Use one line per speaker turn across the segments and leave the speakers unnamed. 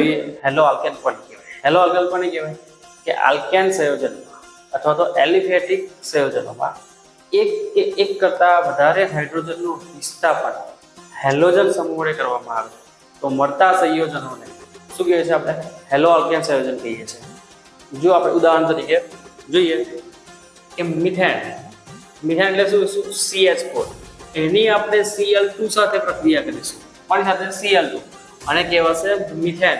જોઈએ hello alkane પણ કહેવાય. હેલો આલ્કેન પણ કહેવાય કે આલ્કેન સંયોજનમાં અથવા તો એલિફેટિક સંયોજનોમાં એક કે એક કરતાં વધારે હાઇડ્રોજનનું વિસ્થાપન હેલોજન સમૂહ કરવામાં આવે. તો મળતા સંયોજનોને શું કહીએ છીએ આપણે? હેલો આલ્કેન સંયોજન કહીએ છીએ. જો આપણે ઉદાહરણ તરીકે જોઈએ કે મિથેન મિથેન એટલે શું? CH4 ફોર એની આપણે સીએલ ટુ સાથે પ્રક્રિયા કરીશું. પાણી સાથે? સીએલ ટુ અને કહેવાશે મિથેન.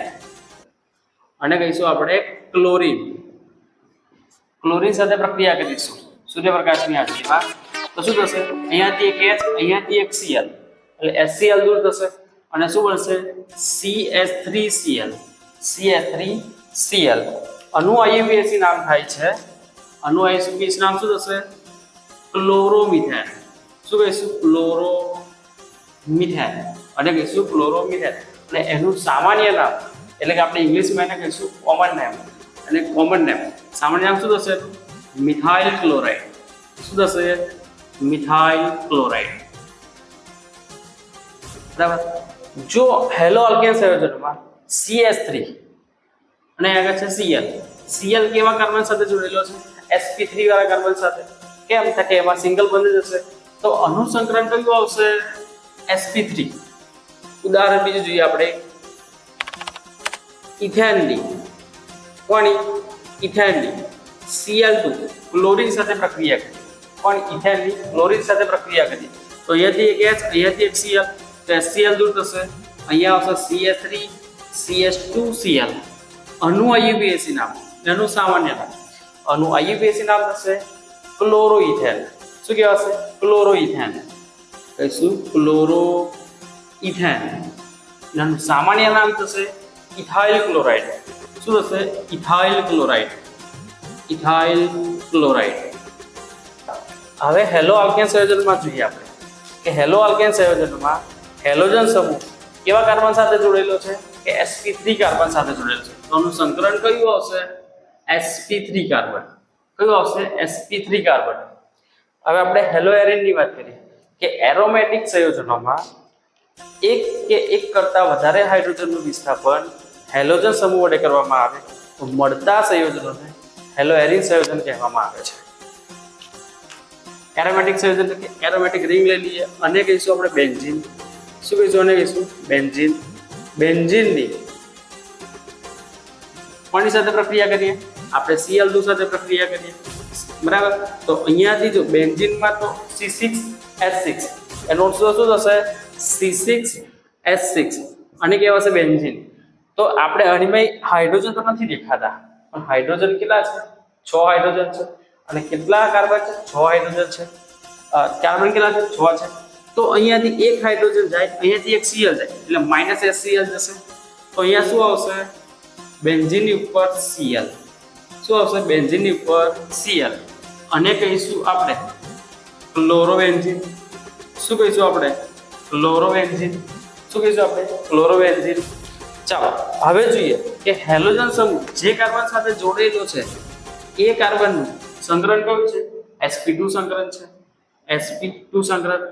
અને કહીશું આપણે ક્લોરીન. ક્લોરીન સાથે પ્રક્રિયા કરીશું સૂર્યપ્રકાશની હાજરીમાં તો શું થશે? અહીંયાથી એક એચ અહીંયાથી એક સીએલ એટલે એસસીએલ દૂર થશે. અને શું બનશે? CH3Cl CH3Cl અણુ IUPAC નામ થાય છે. અનુ IUPAC નામ શું થશે? ક્લોરોમિથેન. શું કહીશું? ક્લોરોમિથેન. અને કહીશું ક્લોરોમિથેન. અને એનું સામાન્ય નામ, એટલે કે આપણે ઇંગ્લિશમાં એને કહીશું કોમન નેમ અને કોમન નેમ સામાન્ય નામ શું થશે? Methyl chloride. શું થશે? Methyl chloride. બરાબર? જો હેલો આલ્કેન સંયોજનમાં CH3 અને આગળ છે સીએલ સીએલ કેવા કાર્બન સાથે જોડેલો છે? Sp3 વાળા કાર્બન સાથે. કેમ? થાય કે એમાં સિંગલ બંધ જશે તો અનુસંકરણ કયું આવશે? Sp3 ઉદાહરણ બીજું જોઈએ આપણે. ઇથેનડી પણ ઇથેનડી સીએલ ટુ. ક્લોરિન સાથે પ્રક્રિયા કરી. પણ ઇથેનની ક્લોરિન સાથે પ્રક્રિયા કરી. તો અહીંયાથી એક એચ અહીંયાથી એક સીએલ તો એસસીએલ દૂર થશે. અહીંયા આવશે CH3 CH2Cl અણુ IUPAC નામ. એનું સામાન્ય નામ. અનુ IUPAC નામ થશે ક્લોરોઇથેન શું કહેવાશે? ક્લોરોઇથેન કહીશું ક્લોરોઇથેન એનું સામાન્ય નામ થશે ઇથાઇલ ક્લોરાઇડ. શું થશે? Ethyl chloride. Ethyl chloride. હવે હેલો આલ્કેન સંયોજનમાં જોઈએ આપણે કે હેલો આલ્કેન સંયોજનમાં હેલોજન સમૂહ કેવા કાર્બન સાથે જોડેલો છે? કે sp3 કાર્બન સાથે જોડેલો છે. તો આનું સંકરણ કયું આવશે? sp3 carbon. કયું આવશે? sp3 carbon. હવે આપણે હેલો એરિનની વાત કરીએ કે એરોમેટિક સંયોજનોમાં એક કે એક કરતાં વધારે હાઇડ્રોજનનું વિસ્થાપન હેલોજન સમૂહ વડે કરવામાં આવે તો મળતા સંયોજનોને હેલો એરિન સંયોજન કહેવામાં આવે છે. એરોમેટિક સંયોજન એટલે એરોમેટિક રિંગ લઈ લઈએ. અને કહીશું આપણે બેન્ઝિન શું કહીશું અને કહીશું? બેન્ઝિન બેન્ઝિનની કોની સાથે પ્રક્રિયા કરીએ? આપણે સીએલ ટુ સાથે પ્રક્રિયા કરીએ. બરાબર? તો અહીંયાથી જો બેન્ઝિનમાં તો C6H6 એનો શું થશે? C6H6 અને કહેવાશે બેન્ઝીન તો આપણે આણીમાં હાઇડ્રોજન તો નથી દેખાતા, પણ હાઇડ્રોજન કેટલા છે? છ હાઇડ્રોજન છે. અને કેટલા કાર્બન છે? છ હાઇડ્રોજન છે. કાર્બન કેટલા છે? છ છે. તો અહીંયાથી એક હાઇડ્રોજન જાય, અહીંયાથી એક Cl જાય, એટલે માઇનસ HCl જશે. તો અહીંયા શું આવશે? બેન્ઝીનની ઉપર Cl. શું આવશે? બેન્ઝીનની ઉપર Cl. અને કહીશું આપણે ક્લોરોબેન્ઝીન શું કહીશું આપણે? ક્લોરોબેન્ઝીન શું કહીશું આપણે? ક્લોરોબેન્ઝીન ચાલો, હવે જોઈએ કે હેલોજન સમૂહ જે કાર્બન સાથે જોડેલો છે, એ કાર્બનનું સંકરણ કયું છે? Sp2 સંકરણ છે. Sp2 સંકરણ